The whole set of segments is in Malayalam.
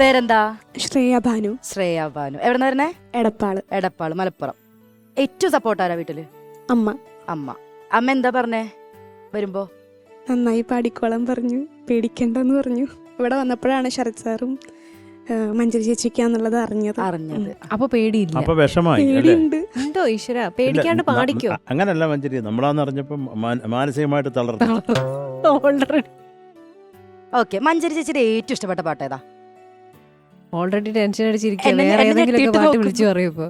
പേരെന്താ? ശ്രേയ ഭാനു. ശ്രേയ ഭാനു. എവിടെ വരുന്നേ? എടപ്പാൾ. എടപ്പാൾ മലപ്പുറം. ഏറ്റവും സപ്പോർട്ടാരാ വീട്ടിൽ? അമ്മ. അമ്മ. അമ്മ എന്താ പറഞ്ഞേ? വരുമ്പോ? നന്നായി പാടിക്കോളം പറഞ്ഞു. പേടിക്കണ്ടെന്ന് പറഞ്ഞു. ഇവിടെ വന്നപ്പോഴാണ് ശരത് സാറും മഞ്ജരി ചേച്ചിക്കാന്നുള്ളത് അറിഞ്ഞത്. അറിഞ്ഞത്. അപ്പൊ പേടിയില്ല. അപ്പൊ വിഷമായി അല്ലേ? പേടിയുണ്ട്. എന്തോ ഈശ്വര? പേടിക്കാണ്ട് പാടിക്കോ? അങ്ങനല്ല മഞ്ജരി. നമ്മളാന്ന് അറിഞ്ഞപ്പോ മാനസികമായിട്ട് തളർന്നു. ഓൾറെഡി ഓക്കെ മഞ്ചരി ചേച്ചിയുടെ ഏറ്റവും ഇഷ്ടപ്പെട്ട പാട്ട് ഏതാ? ഓൾറെഡി ടെൻഷൻ വേറെ ഏതെങ്കിലും പാട്ട് വിളിച്ചു പറയൂ ഇപ്പൊ.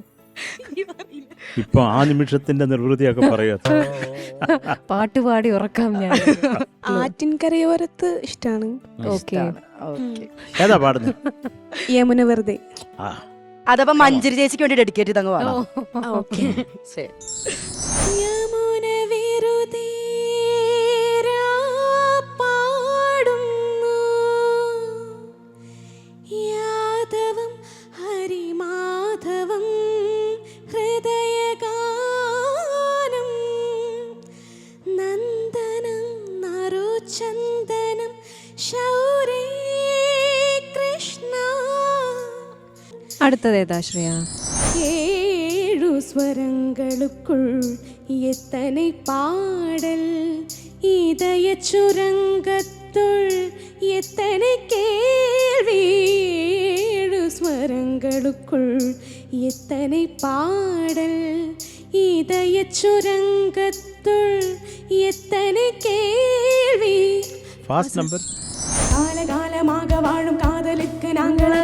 ഇപ്പൊ ആ നിമിഷത്തിന്റെ നിർവൃതിയൊക്കെ പറയാ പാട്ട് പാടി ഉറക്കാം ഞാൻ. ആറ്റിൻകരയോരത്ത് ഇഷ്ടാണ്. ഓക്കെ. ഓക്കെ. ഏതാ പാടുന്നത് യമുന വെറുതെ. ആ. അതപ്പോ മഞ്ചരി ചേച്ചിക്ക് വേണ്ടി ഡെഡിക്കേറ്റ് വേണം ഓക്കെ. ശരി. നറുചന്ദനം ശൗരേ കൃഷ്ണ അടുത്തത് ഏതാ ശ്രേയ ஏழு ஸ்வரங்களுக்குள் எத்தனை பாடல் இதய சுரங்கத்துள் எத்தனை கேள்வி ஏழு ஸ்வரங்களுக்குள் எத்தனை பாடல் இதய சுரங்கத்துள் எத்தனை கேள்வி ஃபாஸ்ட் நம்பர் காலகாலமாக வாழும் காதலுக்கு நாங்கள்